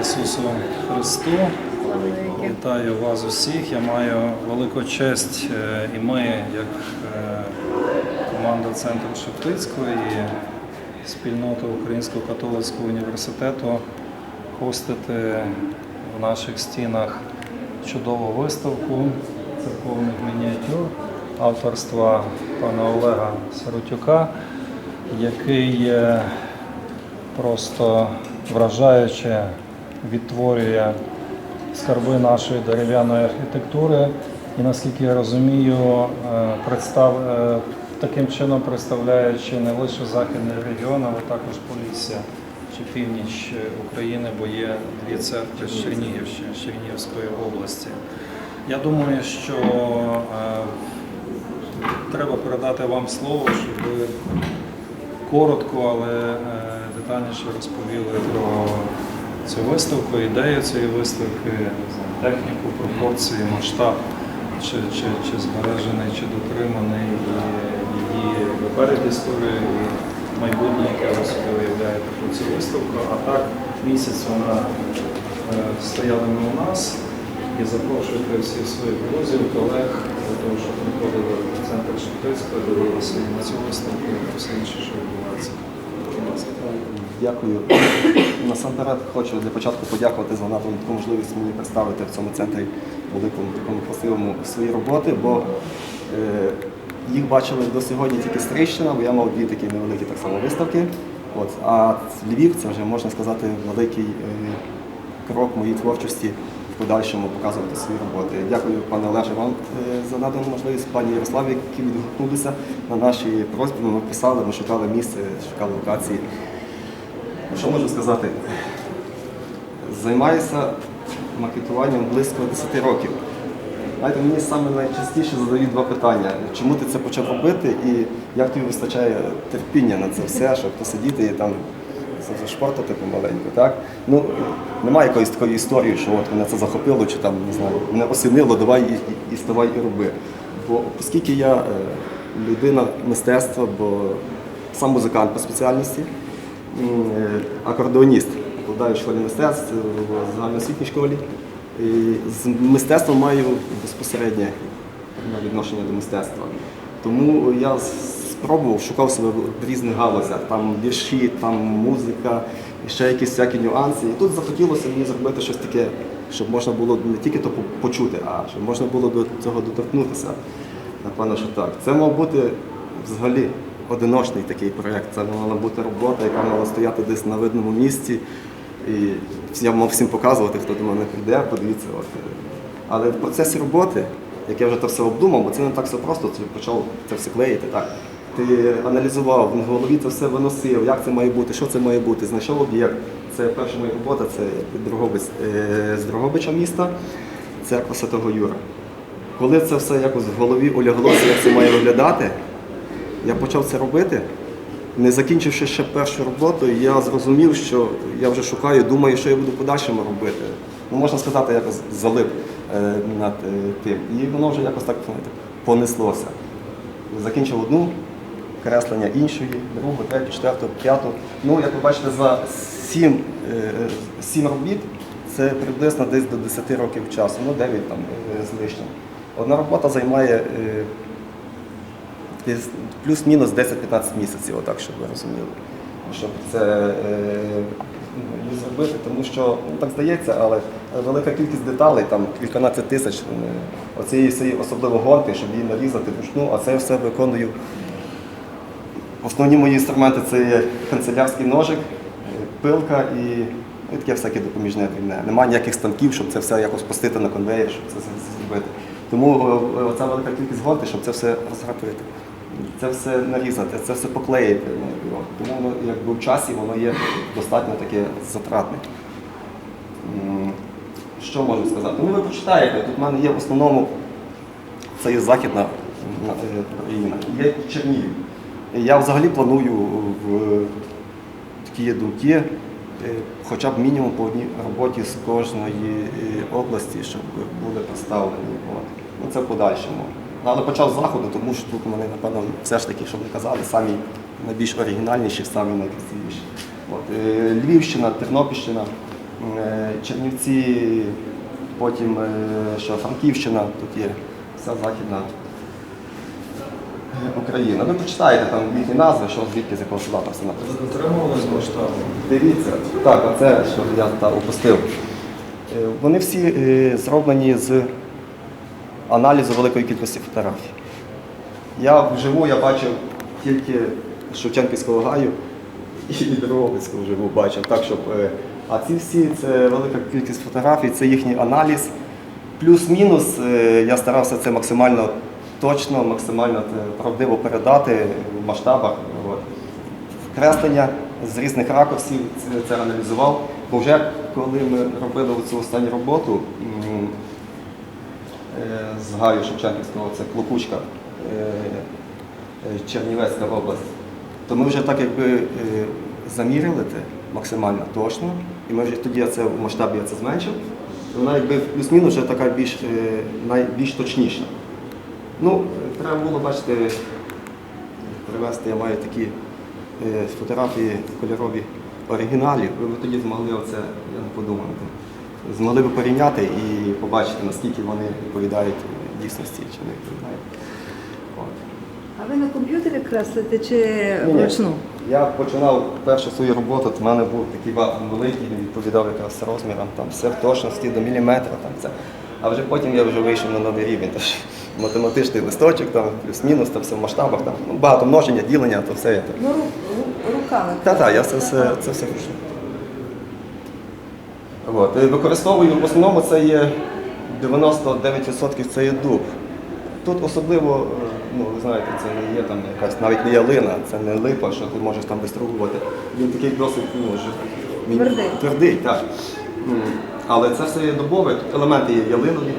Ісусу Христу. Вітаю вас усіх. Я маю велику честь, е, і ми, як е, команда Центру Шептицького і спільнота Українського католицького університету хостити в наших стінах чудову виставку церковних мініатюр авторства пана Олега Сиротюка, який просто вражаюче відтворює скарби нашої дерев'яної архітектури. І наскільки я розумію, е, представ... е, таким чином представляючи не лише західний регіон, але також Полісся чи північ України, бо є дві церкви з Чернігівщини, Чернігівської області. Я думаю, що е, треба передати вам слово, щоб ви коротко, але детальніше розповіли про цю виставку, ідею цієї виставки, техніку, пропорції, масштаб, чи, чи, чи збережений, чи дотриманий її перед історією і майбутнє, яке ви собі уявляєте про цю виставку. А так місяць вона е, стоятиме у нас і запрошуйте всіх своїх друзів, колег, для того, щоб приходили в центр Шептицького, дивилися і на цю виставку, і все інше, що відбувається. Дякую. Насамперед хочу для початку подякувати за надану таку можливість мені представити в цьому центрі великому такому красивому свої роботи, бо е, їх бачили до сьогодні тільки Стрийщина, бо я мав дві такі невеликі так само виставки. От, а Львів це вже можна сказати великий е, крок моїй творчості в подальшому показувати свої роботи. Дякую, пане Олеже, вам е, за надану можливість, пані Ярославі, які відгукнулися на наші просьби. Ми писали, ми шукали місце, шукали локації. Що можу сказати? Займаюся макетуванням близько 10 років. Знаєте, мені саме найчастіше задають два питання. Чому ти це почав робити і як тобі вистачає терпіння на це все, щоб посидіти і там зашпортати помаленьку, так? Ну, немає якоїсь такої історії, що от мене це захопило, чи там, не знаю, мене осінило, давай і, і, і ставай і роби. Бо оскільки я е, людина мистецтва, бо сам музикант по спеціальності, акордеоніст, викладаю школі мистецтв в загальноосвітній школі. І з мистецтвом маю безпосереднє відношення до мистецтва. Тому я спробував, шукав себе в різних галузях. Там вірші, там музика, ще якісь всякі нюанси. І тут захотілося мені зробити щось таке, щоб можна було не тільки то почути, а щоб можна було до цього доторкнутися. Напевно, що так. Це мав бути взагалі одиночний такий проєкт. Це мала бути робота, яка мала стояти десь на видному місці. І я мав всім показувати, хто до мене прийде, подивіться. От. Але в процесі роботи, як я вже це все обдумав, бо це не так все просто, ти почав це все клеїти. Так. Ти аналізував, в голові це все виносив, як це має бути, що це має бути, знайшов об'єкт. Це перша моя робота, це Дрогобич, е, з Дрогобича міста, церква Святого Юра. Коли це все якось в голові уляглося, як це має виглядати, я почав це робити. Не закінчивши ще першу роботу, я зрозумів, що я вже шукаю, думаю, що я буду подальшому робити. Ну, можна сказати, якось залип е, над е, тим. І воно вже якось так знаєте, понеслося. Закінчив одну, креслення іншої, другу, третю, четверту, п'яту. Ну, як ви бачите, за сім, е, сім робіт це приблизно десь до 10 років часу, ну 9 там е, з лишнім. Одна робота займає е, плюс-мінус 10-15 місяців, отак, щоб ви розуміли, щоб це е, ну, зробити, тому що ну, так здається, але велика кількість деталей, там кільканадцять тисяч е, оцієї всієї особливо гонки, щоб її нарізати вручну, а це все виконую. Основні мої інструменти це є канцелярський ножик, е, пилка і ну, таке всяке допоміжне дрібне. Немає ніяких станків, щоб це все якось пустити на конвейер, щоб це зробити. Тому е, оця велика кількість гонки, щоб це все розграпити. Це все нарізати, це все поклеїти. Ну. Тому воно якби в часі воно є достатньо таке затратне. Що можу сказати? Ну ви почитаєте, тут в мене є в основному це є західна е, Україна, є Чернігів. Я взагалі планую в такі думки, е, хоча б мінімум по одній роботі з кожної е, області, щоб були представлені. Ну, це в подальшому. Ну, Але почав з заходу, тому що тут мене, напевно, все ж таки, щоб не казали, самі найбільш оригінальніші, самі найкрасивіші. Е, Львівщина, Тернопільщина, е, Чернівці, потім е, що Франківщина, тут є вся західна е, Україна. Ви почитаєте там їхні назви, що звідки з якого села там все написано. Дотримувались масштабу. Дивіться, так, оце, що я та, опустив. Вони всі зроблені з аналізу великої кількості фотографій. Я вживу я бачив тільки Шевченківського гаю і Дрогобицького вживу бачив. Так, щоб, е, а ці всі це велика кількість фотографій, це їхній аналіз. Плюс-мінус е, я старався це максимально точно, максимально е, правдиво передати в масштабах. Креслення з різних ракурсів це, аналізував. Бо вже коли ми робили цю останню роботу з Гаю Шевченківського, це Клокучка, е, е, Чернівецька область, то ми вже так якби е, заміряли це максимально точно. І ми вже тоді це в масштабі я це зменшив. Вона якби плюс-мінус вже така більш, е, найбільш точніша. Ну, е, треба було, бачите, привезти, я маю такі е, фотографії кольорові оригіналів, ви тоді змогли оце, я не подумав, змогли б порівняти і побачити, наскільки вони відповідають дійсності чи не відповідають. А ви на комп'ютері креслите чи Ні, вручну? Я починав першу свою роботу, то в мене був такий вакуум великий, він відповідав якраз розмірам, там все в точності до міліметра. Там це. А вже потім я вже вийшов на новий рівень. Тож математичний листочок, там плюс-мінус, там все в масштабах, там ну, багато множення, ділення, то все. я так. Ну, ру- ру- руками. Так, так, я це все, це все вручну. От. Використовую в основному це є 99% це є дуб. Тут особливо, е, ну ви знаєте, це не є там якась навіть не ялина, це не липа, що ти можеш там вистрugувати. Він такий досить ну, він Твердий. Твердий, так. Але це все є дубове, тут елементи є ялинові,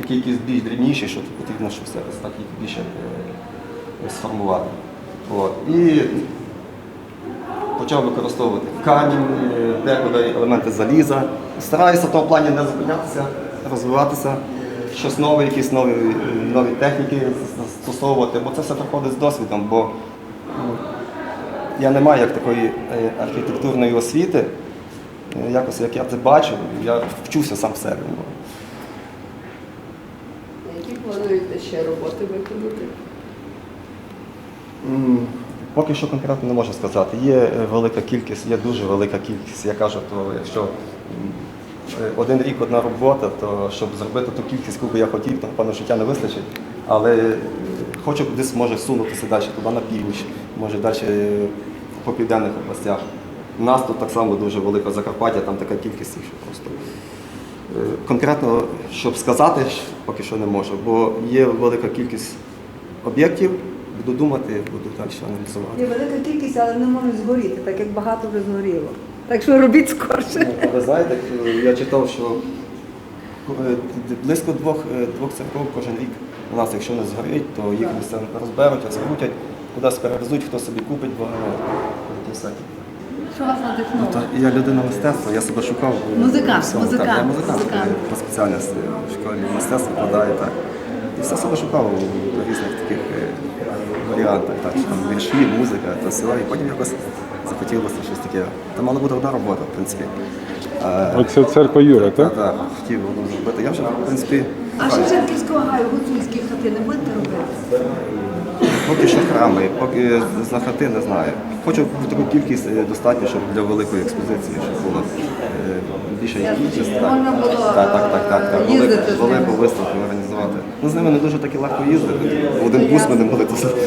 такі якісь більш дрібніші, що тут потрібно, щоб все так їх більше е, сформувати. От. І почав використовувати камінь, е, декуди елементи заліза. Стараюся в тому плані не зупинятися, розвиватися, щось нове, якісь нові, нові техніки застосовувати, бо це все приходить з досвідом, бо ну, я не маю як такої е, архітектурної освіти. Е, Якось як я це бачу, я вчуся сам в себе. Які плануєте ще роботи виконати? Поки що конкретно не можу сказати. Є е, велика кількість, є дуже велика кількість. Я кажу, то якщо один рік одна робота, то щоб зробити ту кількість, яку би я хотів, то напевно життя не вистачить. Але е, хочу десь може сунутися далі туди на північ, може далі е, по південних областях. У нас тут так само дуже велика Закарпаття, там така кількість, їх, що просто. Конкретно, щоб сказати, поки що не можу, бо є велика кількість об'єктів, буду думати, буду далі аналізувати. Є велика кількість, але не можуть згоріти, так як багато вже згоріло. Так що робіть скорше. Ну, Ви знаєте, е, я читав, що е, близько двох, е, двох церков кожен рік у нас, якщо не згорить, то їх там розберуть, розкрутять, кудись перевезуть, хто собі купить, бо ну. Що вас надихнуло? Та я людина мистецтва, я себе шукав. Музикант, всьому. Так, я музикант, музикант. по спеціальності в школі мистецтва викладаю, так. І все себе шукав у різних таких варіантах, так, що там вірші, музика, то все. І потім якось захотілося щось таке. Там мала бути одна робота, в принципі. Е, Оце церква Юра, так? так, так, хотів зробити. Я вже, в принципі, А Шевченківського гаю, гуцульські хати не будете робити? Поки що храми, поки за хати не знаю. Хочу таку кількість е, достатньо, щоб для великої експозиції, щоб було е, більше кількість. так. так, так, так, так, так. Велику, виставку організувати. Ну, з ними не дуже таки легко їздити. Один бус ми не могли достати.